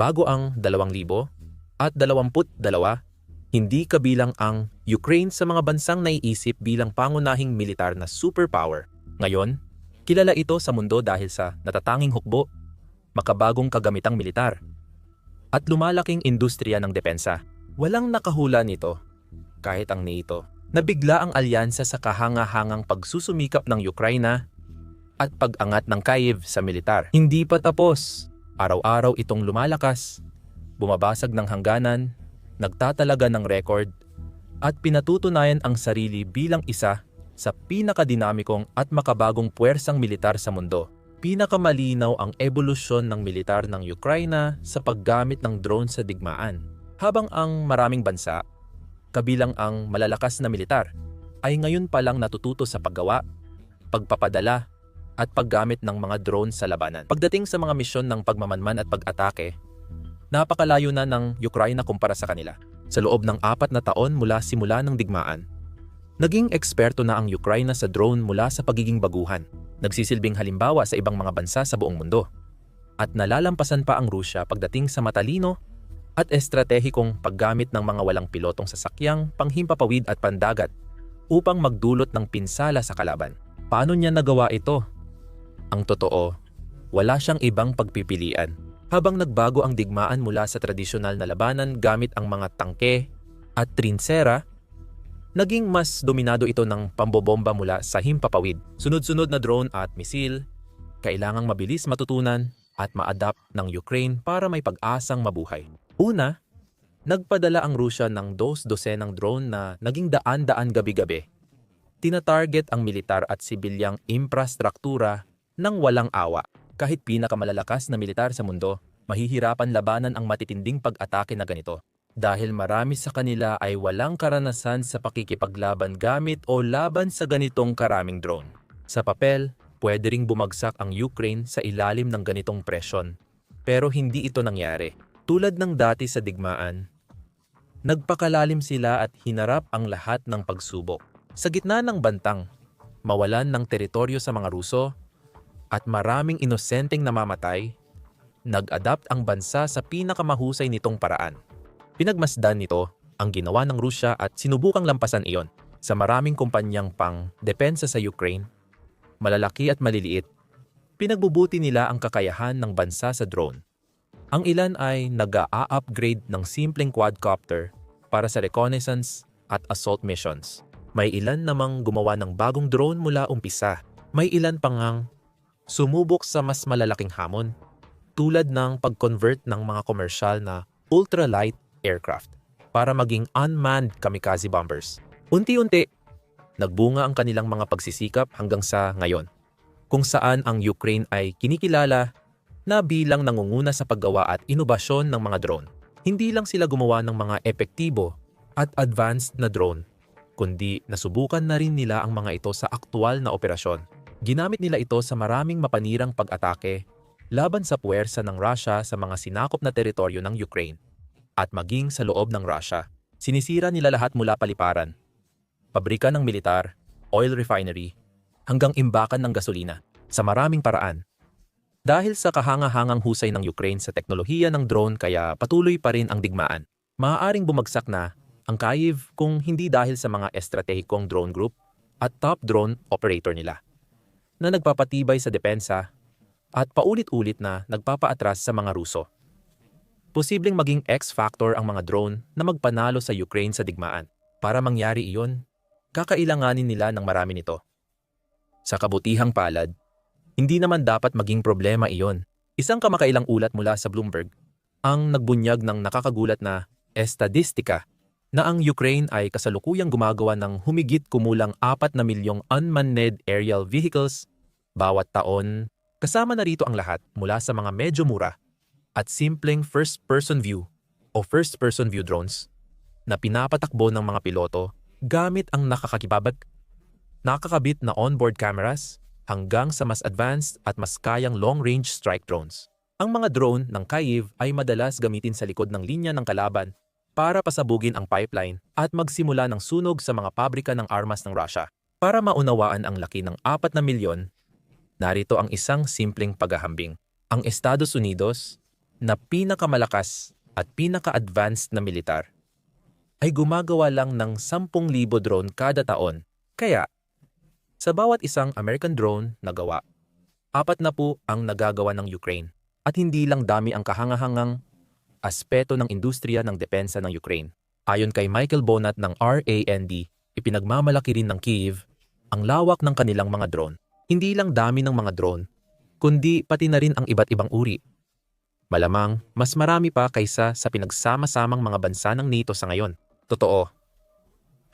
bago ang 2,000 at 22, hindi kabilang ang Ukraine sa mga bansang naiisip bilang pangunahing militar na superpower. Ngayon, kilala ito sa mundo dahil sa natatanging hukbo, makabagong kagamitang militar, at lumalaking industriya ng depensa. Walang nakahula nito, kahit ang NATO, na bigla ang alyansa sa kahanga-hangang pagsusumikap ng Ukraina at pag-angat ng Kyiv sa militar. Hindi pa tapos. Araw-araw itong lumalakas, bumabasag ng hangganan, nagtatalaga ng record, at pinatutunayan ang sarili bilang isa sa pinakadinamikong at makabagong puwersang militar sa mundo. Pinakamalinaw ang ebolusyon ng militar ng Ukraina sa paggamit ng drone sa digmaan. Habang ang maraming bansa, kabilang ang malalakas na militar, ay ngayon pa lang natututo sa paggawa, pagpapadala, at paggamit ng mga drone sa labanan. Pagdating sa mga misyon ng pagmamanman at pag-atake, napakalayo na ng Ukraina kumpara sa kanila. Sa loob ng apat na taon mula simula ng digmaan, naging eksperto na ang Ukraina sa drone mula sa pagiging baguhan. Nagsisilbing halimbawa sa ibang mga bansa sa buong mundo. At nalalampasan pa ang Rusya pagdating sa matalino at estratehikong paggamit ng mga walang pilotong sasakyang panghimpapawid at pandagat upang magdulot ng pinsala sa kalaban. Paano niya nagawa ito? Ang totoo, wala siyang ibang pagpipilian. Habang nagbago ang digmaan mula sa tradisyonal na labanan gamit ang mga tangke at trinsera, naging mas dominado ito ng pambobomba mula sa himpapawid. Sunod-sunod na drone at misil, kailangang mabilis matutunan at ma-adapt ng Ukraine para may pag-asang mabuhay. Una, nagpadala ang Rusya ng dos-dosenang drone na naging daan-daan gabi-gabi. Tinatarget ang militar at sibilyang infrastruktura ng walang awa. Kahit pinakamalalakas na militar sa mundo, mahihirapan labanan ang matitinding pag-atake na ganito. Dahil marami sa kanila ay walang karanasan sa pakikipaglaban gamit o laban sa ganitong karaming drone. Sa papel, pwede ring bumagsak ang Ukraine sa ilalim ng ganitong presyon. Pero hindi ito nangyari. Tulad ng dati sa digmaan, nagpakalalim sila at hinarap ang lahat ng pagsubok. Sa gitna ng bantang, mawalan ng teritoryo sa mga Ruso, at maraming inosenteng namamatay, nag-adapt ang bansa sa pinakamahusay nitong paraan. Pinagmasdan nito ang ginawa ng Rusya at sinubukang lampasan iyon sa maraming kumpanyang pang depensa sa Ukraine, malalaki at maliliit. Pinagbubuti nila ang kakayahan ng bansa sa drone. Ang ilan ay nag-a-upgrade ng simpleng quadcopter para sa reconnaissance at assault missions. May ilan namang gumawa ng bagong drone mula umpisa. May ilan pangang sumubok sa mas malalaking hamon tulad ng pag-convert ng mga komersyal na ultralight aircraft para maging unmanned kamikaze bombers. Unti-unti, nagbunga ang kanilang mga pagsisikap hanggang sa ngayon, kung saan ang Ukraine ay kinikilala na bilang nangunguna sa paggawa at inobasyon ng mga drone. Hindi lang sila gumawa ng mga epektibo at advanced na drone, kundi nasubukan na rin nila ang mga ito sa aktual na operasyon. Ginamit nila ito sa maraming mapanirang pag-atake laban sa puwersa ng Russia sa mga sinakop na teritoryo ng Ukraine at maging sa loob ng Russia. Sinisira nila lahat mula paliparan, pabrika ng militar, oil refinery, hanggang imbakan ng gasolina sa maraming paraan. Dahil sa kahanga-hangang husay ng Ukraine sa teknolohiya ng drone kaya patuloy pa rin ang digmaan. Maaaring bumagsak na ang Kyiv kung hindi dahil sa mga estratehikong drone group at top drone operator nila na nagpapatibay sa depensa at paulit-ulit na nagpapaatras sa mga Ruso. Posibleng maging X-factor ang mga drone na magpanalo sa Ukraine sa digmaan. Para mangyari iyon, kakailanganin nila ng marami nito. Sa kabutihang palad, hindi naman dapat maging problema iyon. Isang kamakailang ulat mula sa Bloomberg ang nagbunyag ng nakakagulat na estadistika na ang Ukraine ay kasalukuyang gumagawa ng humigit kumulang 4 na milyong unmanned aerial vehicles bawat taon, kasama na rito ang lahat mula sa mga medyo mura at simpleng first-person view o first-person view drones na pinapatakbo ng mga piloto gamit ang nakakakibabag, nakakabit na onboard cameras hanggang sa mas advanced at mas kayang long-range strike drones. Ang mga drone ng Kyiv ay madalas gamitin sa likod ng linya ng kalaban para pasabugin ang pipeline at magsimula ng sunog sa mga pabrika ng armas ng Russia. Para maunawaan ang laki ng 4 na milyon Narito ang isang simpleng paghahambing. Ang Estados Unidos na pinakamalakas at pinaka-advanced na militar ay gumagawa lang ng 10,000 drone kada taon. Kaya, sa bawat isang American drone na gawa, apat na po ang nagagawa ng Ukraine. At hindi lang dami ang kahangahangang aspeto ng industriya ng depensa ng Ukraine. Ayon kay Michael Bonat ng RAND, ipinagmamalaki rin ng Kyiv ang lawak ng kanilang mga drone. Hindi lang dami ng mga drone, kundi pati na rin ang iba't ibang uri. Malamang, mas marami pa kaysa sa pinagsama-samang mga bansa ng NATO sa ngayon. Totoo.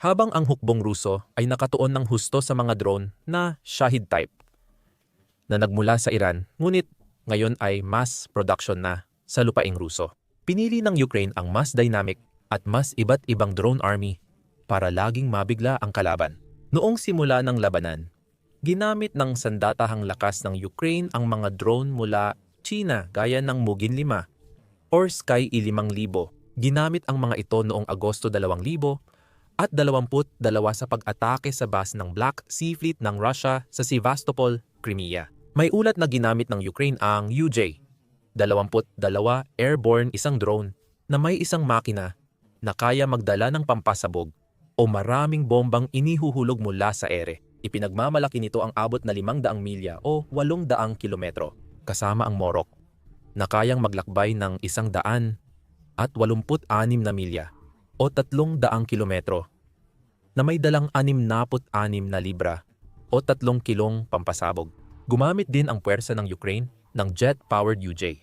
Habang ang hukbong Ruso ay nakatuon ng husto sa mga drone na Shahid type na nagmula sa Iran, ngunit ngayon ay mass production na sa lupaing Ruso. Pinili ng Ukraine ang mas dynamic at mas iba't ibang drone army para laging mabigla ang kalaban. Noong simula ng labanan, ginamit ng sandatahang lakas ng Ukraine ang mga drone mula China gaya ng Mugin 5 or Sky I-5000. Ginamit ang mga ito noong Agosto 2000 at 22 sa pag-atake sa base ng Black Sea Fleet ng Russia sa Sevastopol, Crimea. May ulat na ginamit ng Ukraine ang UJ, 22 airborne isang drone na may isang makina na kaya magdala ng pampasabog o maraming bombang inihuhulog mula sa ere. Ipinagmamalaki nito ang abot na 500 milya o 800 kilometro kasama ang Morok na kayang maglakbay ng 100 at 86 na milya o 300 kilometro na may dalang 66 na libra o 3 kilong pampasabog. Gumamit din ang puwersa ng Ukraine ng jet-powered UJ,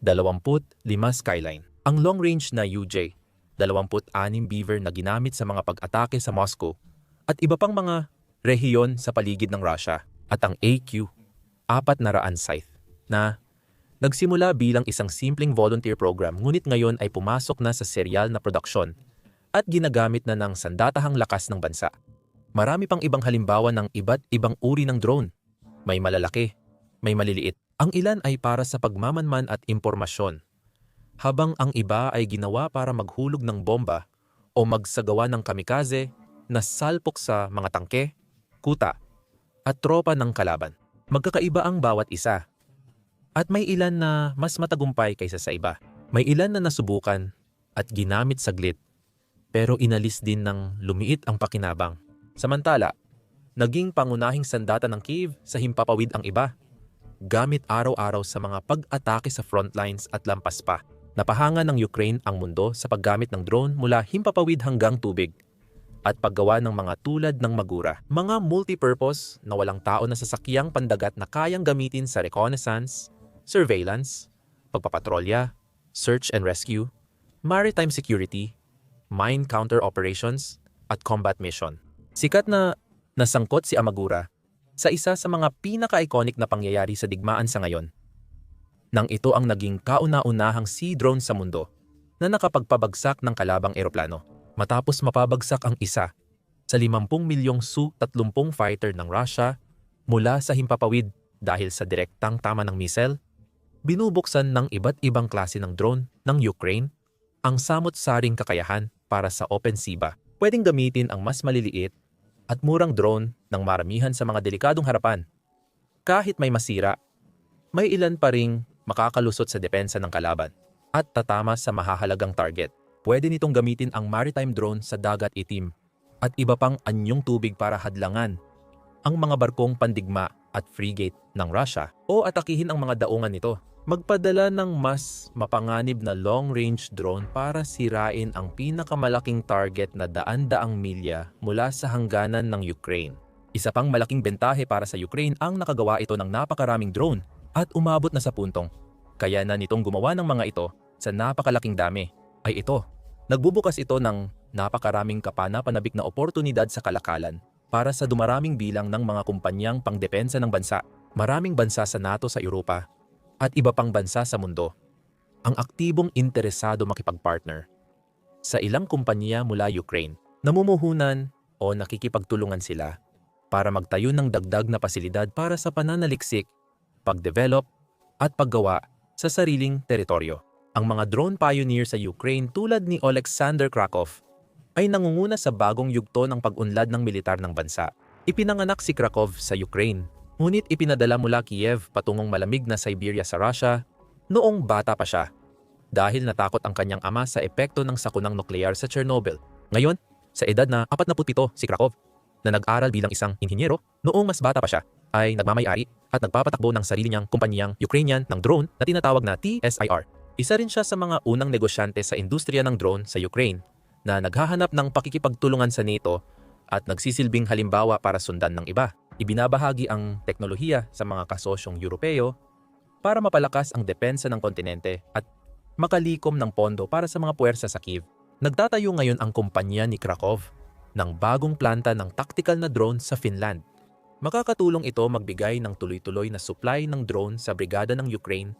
25 Skyline. Ang long-range na UJ, 26 Beaver na ginamit sa mga pag-atake sa Moscow at iba pang mga rehiyon sa paligid ng Russia at ang AQ, 400 Scythe na nagsimula bilang isang simpleng volunteer program ngunit ngayon ay pumasok na sa serial na produksyon at ginagamit na ng sandatahang lakas ng bansa. Marami pang ibang halimbawa ng iba't ibang uri ng drone. May malalaki, may maliliit. Ang ilan ay para sa pagmamanman at impormasyon, habang ang iba ay ginawa para maghulog ng bomba o magsagawa ng kamikaze na salpok sa mga tangke, kuta, at tropa ng kalaban. Magkakaiba ang bawat isa at may ilan na mas matagumpay kaysa sa iba. May ilan na nasubukan at ginamit saglit pero inalis din ng lumiit ang pakinabang. Samantala, naging pangunahing sandata ng Kiev sa himpapawid ang iba. Gamit araw-araw sa mga pag-atake sa frontlines at lampas pa. Napahanga ng Ukraine ang mundo sa paggamit ng drone mula himpapawid hanggang tubig at paggawa ng mga tulad ng magura. Mga multi-purpose na walang tao na sasakyang pandagat na kayang gamitin sa reconnaissance, surveillance, pagpapatrolya, search and rescue, maritime security, mine counter operations, at combat mission. Sikat na nasangkot si Amagura sa isa sa mga pinaka-iconic na pangyayari sa digmaan sa ngayon. Nang ito ang naging kauna-unahang sea drone sa mundo na nakapagpabagsak ng kalabang eroplano. Matapos mapabagsak ang isa sa 50 milyong Su-30 fighter ng Russia mula sa himpapawid dahil sa direktang tama ng missile, binubuksan ng iba't ibang klase ng drone ng Ukraine ang samot-saring kakayahan para sa opensiba. Pwedeng gamitin ang mas maliliit at murang drone ng maramihan sa mga delikadong harapan. Kahit may masira, may ilan pa ring makakalusot sa depensa ng kalaban at tatama sa mahahalagang target. Pwede nitong gamitin ang maritime drone sa dagat itim at iba pang anyong tubig para hadlangan ang mga barkong pandigma at frigate ng Russia o atakihin ang mga daungan nito magpadala ng mas mapanganib na long-range drone para sirain ang pinakamalaking target na daan-daang milya mula sa hangganan ng Ukraine. Isa pang malaking bentahe para sa Ukraine ang nakagawa ito ng napakaraming drone at umabot na sa puntong. Kaya na nitong gumawa ng mga ito sa napakalaking dami ay ito. Nagbubukas ito ng napakaraming kapana-panabik na oportunidad sa kalakalan para sa dumaraming bilang ng mga kumpanyang pangdepensa ng bansa. Maraming bansa sa NATO sa Europa at iba pang bansa sa mundo ang aktibong interesado makipagpartner sa ilang kumpanya mula Ukraine. Namumuhunan o nakikipagtulungan sila para magtayo ng dagdag na pasilidad para sa pananaliksik, pagdevelop at paggawa sa sariling teritoryo. Ang mga drone pioneer sa Ukraine tulad ni Alexander Krakow ay nangunguna sa bagong yugto ng pag-unlad ng militar ng bansa. Ipinanganak si Krakow sa Ukraine Ngunit ipinadala mula Kiev patungong malamig na Siberia sa Russia noong bata pa siya. dahil natakot ang kanyang ama sa epekto ng sakunang nuklear sa Chernobyl. Ngayon, sa edad na 47 si Krakow, na nag-aral bilang isang inhinyero, noong mas bata pa siya, ay nagmamayari at nagpapatakbo ng sarili niyang kumpanyang Ukrainian ng drone na tinatawag na TSIR. Isa rin siya sa mga unang negosyante sa industriya ng drone sa Ukraine na naghahanap ng pakikipagtulungan sa NATO at nagsisilbing halimbawa para sundan ng iba. Ibinabahagi ang teknolohiya sa mga kasosyong Europeo para mapalakas ang depensa ng kontinente at makalikom ng pondo para sa mga puwersa sa Kiev. Nagtatayo ngayon ang kumpanya ni Krakow ng bagong planta ng tactical na drone sa Finland. Makakatulong ito magbigay ng tuloy-tuloy na supply ng drone sa brigada ng Ukraine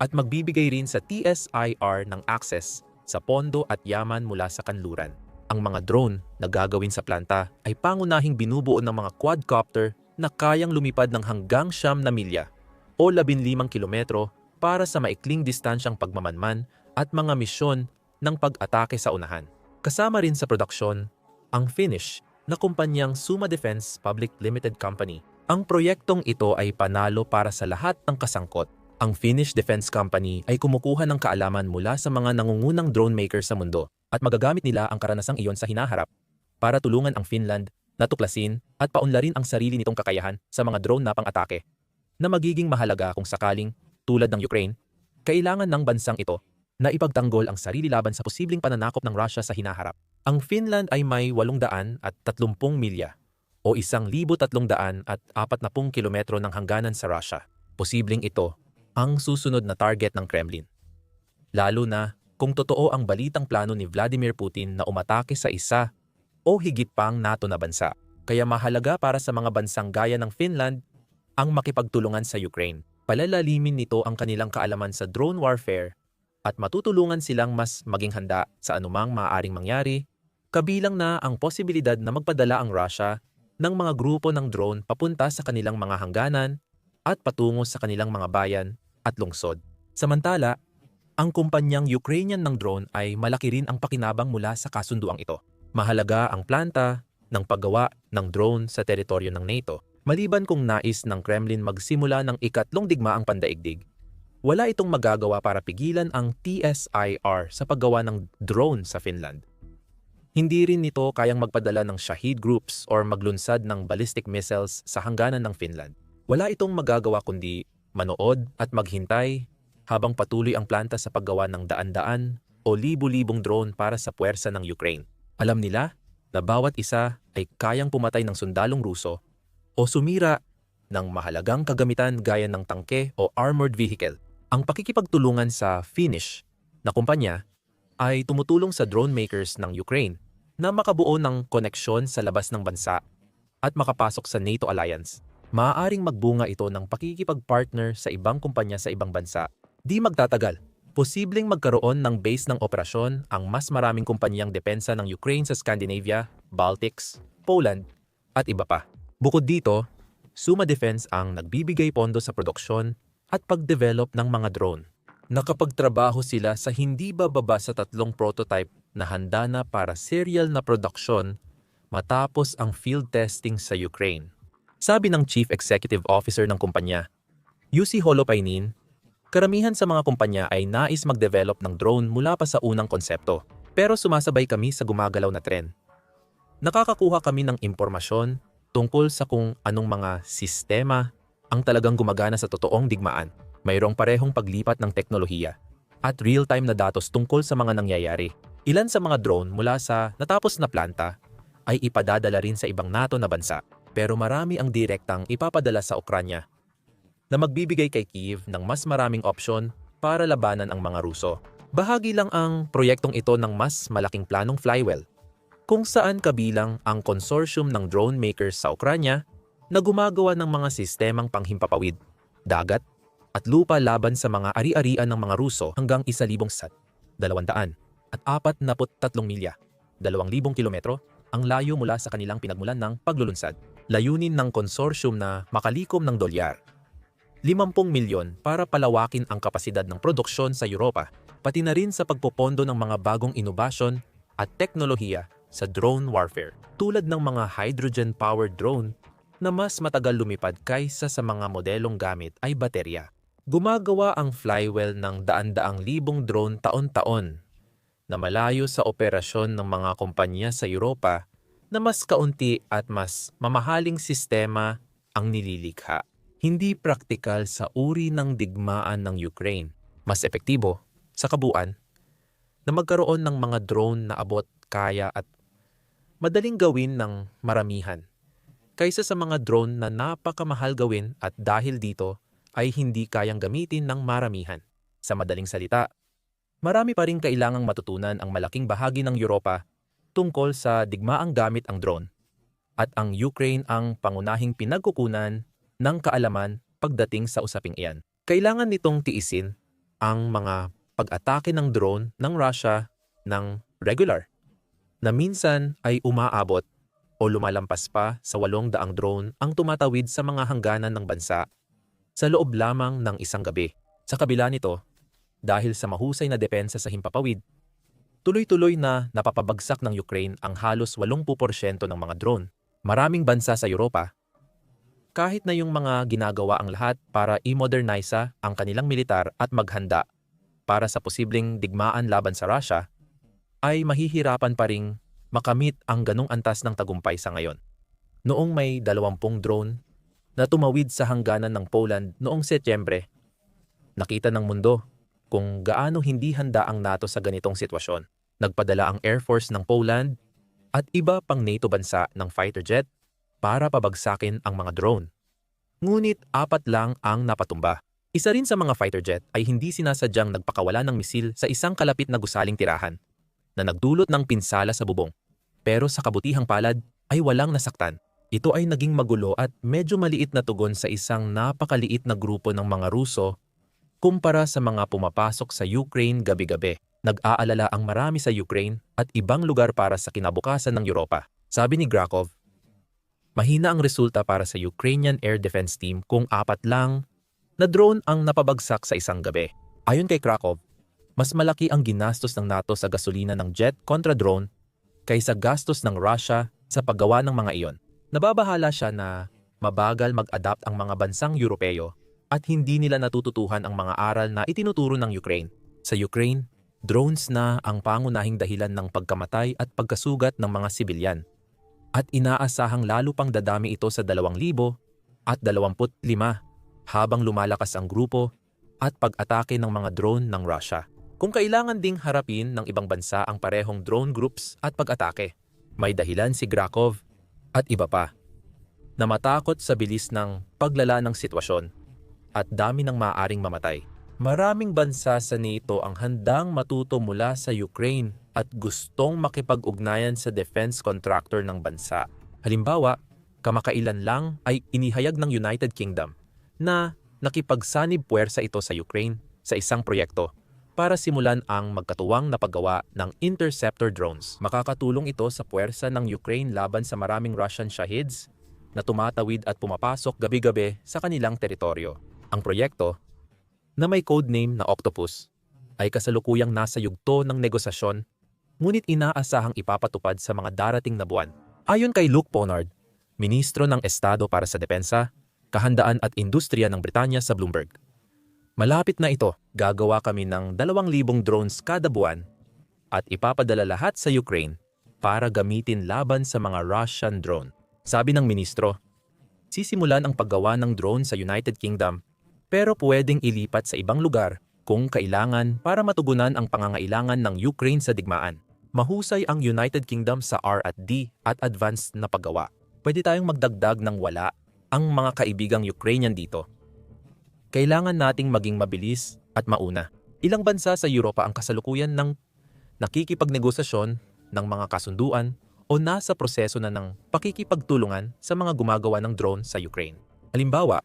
at magbibigay rin sa TSIR ng access sa pondo at yaman mula sa kanluran. Ang mga drone na gagawin sa planta ay pangunahing binubuo ng mga quadcopter na kayang lumipad ng hanggang siyam na milya o 15 kilometro para sa maikling distansyang pagmamanman at mga misyon ng pag-atake sa unahan. Kasama rin sa produksyon ang Finnish na kumpanyang Suma Defense Public Limited Company. Ang proyektong ito ay panalo para sa lahat ng kasangkot. Ang Finnish Defense Company ay kumukuha ng kaalaman mula sa mga nangungunang drone maker sa mundo at magagamit nila ang karanasang iyon sa hinaharap para tulungan ang Finland na tuklasin at paunlarin ang sarili nitong kakayahan sa mga drone na pang-atake na magiging mahalaga kung sakaling, tulad ng Ukraine, kailangan ng bansang ito na ipagtanggol ang sarili laban sa posibleng pananakop ng Russia sa hinaharap. Ang Finland ay may 800 at 30 milya o 1,300 at 40 kilometro ng hangganan sa Russia. Posibleng ito ang susunod na target ng Kremlin. Lalo na kung totoo ang balitang plano ni Vladimir Putin na umatake sa isa o higit pang NATO na bansa. Kaya mahalaga para sa mga bansang gaya ng Finland ang makipagtulungan sa Ukraine. Palalalimin nito ang kanilang kaalaman sa drone warfare at matutulungan silang mas maging handa sa anumang maaaring mangyari, kabilang na ang posibilidad na magpadala ang Russia ng mga grupo ng drone papunta sa kanilang mga hangganan at patungo sa kanilang mga bayan at lungsod. Samantala, ang kumpanyang Ukrainian ng drone ay malaki rin ang pakinabang mula sa kasunduang ito. Mahalaga ang planta ng paggawa ng drone sa teritoryo ng NATO. Maliban kung nais ng Kremlin magsimula ng ikatlong digmaang pandaigdig, wala itong magagawa para pigilan ang TSIR sa paggawa ng drone sa Finland. Hindi rin nito kayang magpadala ng Shahid groups or maglunsad ng ballistic missiles sa hangganan ng Finland. Wala itong magagawa kundi manood at maghintay habang patuloy ang planta sa paggawa ng daan-daan o libu-libong drone para sa puwersa ng Ukraine. Alam nila na bawat isa ay kayang pumatay ng sundalong Ruso o sumira ng mahalagang kagamitan gaya ng tangke o armored vehicle. Ang pakikipagtulungan sa Finnish na kumpanya ay tumutulong sa drone makers ng Ukraine na makabuo ng koneksyon sa labas ng bansa at makapasok sa NATO alliance. Maaaring magbunga ito ng pakikipagpartner sa ibang kumpanya sa ibang bansa. Di magtatagal, posibleng magkaroon ng base ng operasyon ang mas maraming kumpanyang depensa ng Ukraine sa Scandinavia, Baltics, Poland, at iba pa. Bukod dito, Suma Defense ang nagbibigay pondo sa produksyon at pag-develop ng mga drone. Nakapagtrabaho sila sa hindi bababa sa tatlong prototype na handa na para serial na production matapos ang field testing sa Ukraine. Sabi ng Chief Executive Officer ng kumpanya, UC Holopainin, karamihan sa mga kumpanya ay nais mag-develop ng drone mula pa sa unang konsepto, pero sumasabay kami sa gumagalaw na tren. Nakakakuha kami ng impormasyon tungkol sa kung anong mga sistema ang talagang gumagana sa totoong digmaan. Mayroong parehong paglipat ng teknolohiya at real-time na datos tungkol sa mga nangyayari. Ilan sa mga drone mula sa natapos na planta ay ipadadala rin sa ibang NATO na bansa pero marami ang direktang ipapadala sa Ukranya na magbibigay kay Kiev ng mas maraming opsyon para labanan ang mga Ruso. Bahagi lang ang proyektong ito ng mas malaking planong flywell kung saan kabilang ang consortium ng drone makers sa Ukranya na gumagawa ng mga sistemang panghimpapawid, dagat, at lupa laban sa mga ari-arian ng mga Ruso hanggang 1,000 sat, 200 at 43 milya, 2,000 kilometro, ang layo mula sa kanilang pinagmulan ng paglulunsad. Layunin ng konsorsyum na makalikom ng dolyar. 50 milyon para palawakin ang kapasidad ng produksyon sa Europa, pati na rin sa pagpopondo ng mga bagong inobasyon at teknolohiya sa drone warfare, tulad ng mga hydrogen-powered drone na mas matagal lumipad kaysa sa mga modelong gamit ay baterya. Gumagawa ang flywell ng daan-daang libong drone taon-taon na malayo sa operasyon ng mga kumpanya sa Europa na mas kaunti at mas mamahaling sistema ang nililikha. Hindi praktikal sa uri ng digmaan ng Ukraine. Mas epektibo, sa kabuuan, na magkaroon ng mga drone na abot, kaya at madaling gawin ng maramihan kaysa sa mga drone na napakamahal gawin at dahil dito ay hindi kayang gamitin ng maramihan. Sa madaling salita, marami pa rin kailangang matutunan ang malaking bahagi ng Europa tungkol sa digmaang gamit ang drone at ang Ukraine ang pangunahing pinagkukunan ng kaalaman pagdating sa usaping iyan. Kailangan nitong tiisin ang mga pag-atake ng drone ng Russia ng regular na minsan ay umaabot o lumalampas pa sa walong daang drone ang tumatawid sa mga hangganan ng bansa sa loob lamang ng isang gabi. Sa kabila nito, dahil sa mahusay na depensa sa himpapawid, tuloy-tuloy na napapabagsak ng Ukraine ang halos 80% ng mga drone. Maraming bansa sa Europa, kahit na yung mga ginagawa ang lahat para i-modernize ang kanilang militar at maghanda para sa posibleng digmaan laban sa Russia, ay mahihirapan pa ring makamit ang ganong antas ng tagumpay sa ngayon. Noong may 20 drone na tumawid sa hangganan ng Poland noong Setyembre, nakita ng mundo kung gaano hindi handa ang NATO sa ganitong sitwasyon. Nagpadala ang Air Force ng Poland at iba pang NATO bansa ng fighter jet para pabagsakin ang mga drone. Ngunit apat lang ang napatumba. Isa rin sa mga fighter jet ay hindi sinasadyang nagpakawala ng misil sa isang kalapit na gusaling tirahan na nagdulot ng pinsala sa bubong. Pero sa kabutihang palad ay walang nasaktan. Ito ay naging magulo at medyo maliit na tugon sa isang napakaliit na grupo ng mga Ruso kumpara sa mga pumapasok sa Ukraine gabi-gabi. Nag-aalala ang marami sa Ukraine at ibang lugar para sa kinabukasan ng Europa. Sabi ni Grakov, mahina ang resulta para sa Ukrainian Air Defense Team kung apat lang na drone ang napabagsak sa isang gabi. Ayon kay Krakow, mas malaki ang ginastos ng NATO sa gasolina ng jet kontra drone kaysa gastos ng Russia sa paggawa ng mga iyon. Nababahala siya na mabagal mag-adapt ang mga bansang Europeo at hindi nila natututuhan ang mga aral na itinuturo ng Ukraine. Sa Ukraine, drones na ang pangunahing dahilan ng pagkamatay at pagkasugat ng mga sibilyan. At inaasahang lalo pang dadami ito sa 2,000 at 25 habang lumalakas ang grupo at pag-atake ng mga drone ng Russia. Kung kailangan ding harapin ng ibang bansa ang parehong drone groups at pag-atake, may dahilan si Grakov at iba pa na matakot sa bilis ng paglala ng sitwasyon at dami ng maaaring mamatay. Maraming bansa sa NATO ang handang matuto mula sa Ukraine at gustong makipag-ugnayan sa defense contractor ng bansa. Halimbawa, kamakailan lang ay inihayag ng United Kingdom na nakipagsanib puwersa ito sa Ukraine sa isang proyekto para simulan ang magkatuwang na paggawa ng interceptor drones. Makakatulong ito sa puwersa ng Ukraine laban sa maraming Russian Shahids na tumatawid at pumapasok gabi-gabi sa kanilang teritoryo. Ang proyekto, na may codename na Octopus, ay kasalukuyang nasa yugto ng negosasyon ngunit inaasahang ipapatupad sa mga darating na buwan. Ayon kay Luke Ponard, Ministro ng Estado para sa Depensa, Kahandaan at Industriya ng Britanya sa Bloomberg. Malapit na ito, gagawa kami ng 2,000 drones kada buwan at ipapadala lahat sa Ukraine para gamitin laban sa mga Russian drone. Sabi ng ministro, sisimulan ang paggawa ng drone sa United Kingdom pero pwedeng ilipat sa ibang lugar kung kailangan para matugunan ang pangangailangan ng Ukraine sa digmaan. Mahusay ang United Kingdom sa R&D at advanced na paggawa. Pwede tayong magdagdag ng wala ang mga kaibigang Ukrainian dito kailangan nating maging mabilis at mauna. Ilang bansa sa Europa ang kasalukuyan ng nakikipagnegosasyon ng mga kasunduan o nasa proseso na ng pakikipagtulungan sa mga gumagawa ng drone sa Ukraine. Halimbawa,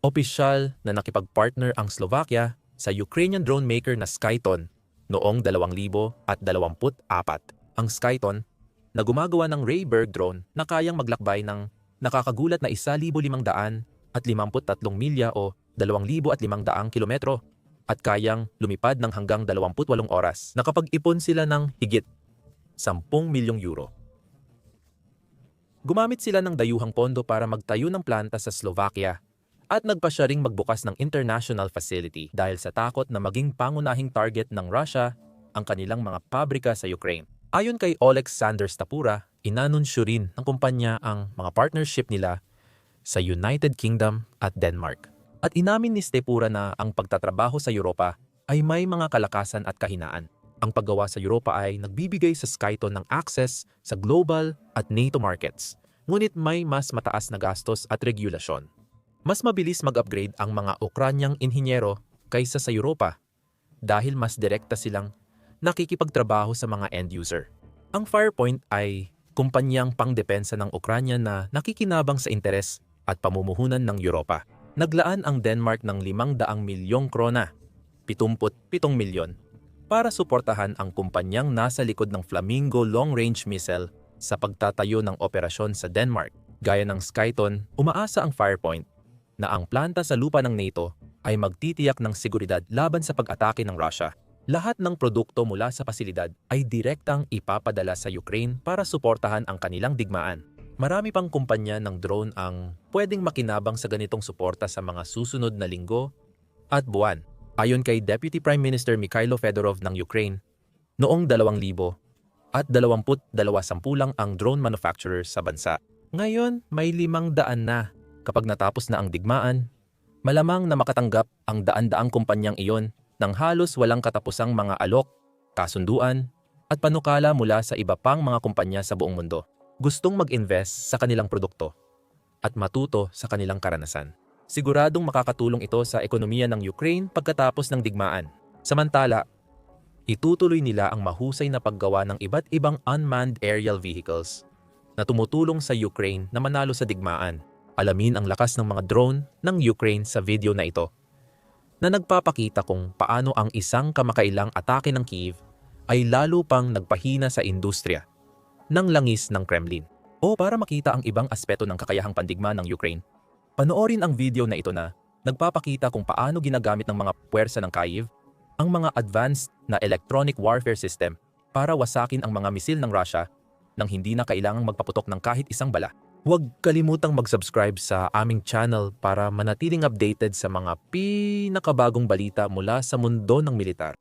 opisyal na nakipagpartner ang Slovakia sa Ukrainian drone maker na Skyton noong 2024. Ang Skyton na gumagawa ng Rayberg drone na kayang maglakbay ng nakakagulat na 1,500 at 53 milya o 2,500 kilometro at kayang lumipad ng hanggang 28 oras. Nakapag-ipon sila ng higit 10 milyong euro. Gumamit sila ng dayuhang pondo para magtayo ng planta sa Slovakia At nagpa siya ring magbukas ng international facility dahil sa takot na maging pangunahing target ng Russia ang kanilang mga pabrika sa Ukraine. Ayon kay Oleg Sanders Tapura, inanunsyo rin ng kumpanya ang mga partnership nila sa United Kingdom at Denmark. At inamin ni Stepura na ang pagtatrabaho sa Europa ay may mga kalakasan at kahinaan. Ang paggawa sa Europa ay nagbibigay sa Skyton ng access sa global at NATO markets, ngunit may mas mataas na gastos at regulasyon. Mas mabilis mag-upgrade ang mga Ukranyang inhinyero kaysa sa Europa dahil mas direkta silang nakikipagtrabaho sa mga end user. Ang Firepoint ay kumpanyang pangdepensa ng Ukranya na nakikinabang sa interes at pamumuhunan ng Europa. Naglaan ang Denmark ng 500 milyong krona, 77 milyon, para suportahan ang kumpanyang nasa likod ng Flamingo long-range missile sa pagtatayo ng operasyon sa Denmark. Gaya ng Skyton, umaasa ang Firepoint na ang planta sa lupa ng NATO ay magtitiyak ng seguridad laban sa pag-atake ng Russia. Lahat ng produkto mula sa pasilidad ay direktang ipapadala sa Ukraine para suportahan ang kanilang digmaan. Marami pang kumpanya ng drone ang pwedeng makinabang sa ganitong suporta sa mga susunod na linggo at buwan. Ayon kay Deputy Prime Minister Mikhailo Fedorov ng Ukraine, noong 2000 at 22 sampulang ang drone manufacturer sa bansa. Ngayon, may limang daan na. Kapag natapos na ang digmaan, malamang na makatanggap ang daan-daang kumpanyang iyon ng halos walang katapusang mga alok, kasunduan, at panukala mula sa iba pang mga kumpanya sa buong mundo. Gustong mag-invest sa kanilang produkto at matuto sa kanilang karanasan. Siguradong makakatulong ito sa ekonomiya ng Ukraine pagkatapos ng digmaan. Samantala, itutuloy nila ang mahusay na paggawa ng iba't ibang unmanned aerial vehicles na tumutulong sa Ukraine na manalo sa digmaan. Alamin ang lakas ng mga drone ng Ukraine sa video na ito na nagpapakita kung paano ang isang kamakailang atake ng Kiev ay lalo pang nagpahina sa industriya ng langis ng Kremlin. O para makita ang ibang aspeto ng kakayahang pandigma ng Ukraine, panoorin ang video na ito na nagpapakita kung paano ginagamit ng mga puwersa ng Kiev ang mga advanced na electronic warfare system para wasakin ang mga misil ng Russia nang hindi na kailangang magpaputok ng kahit isang bala. Huwag kalimutang mag-subscribe sa aming channel para manatiling updated sa mga pinakabagong balita mula sa mundo ng militar.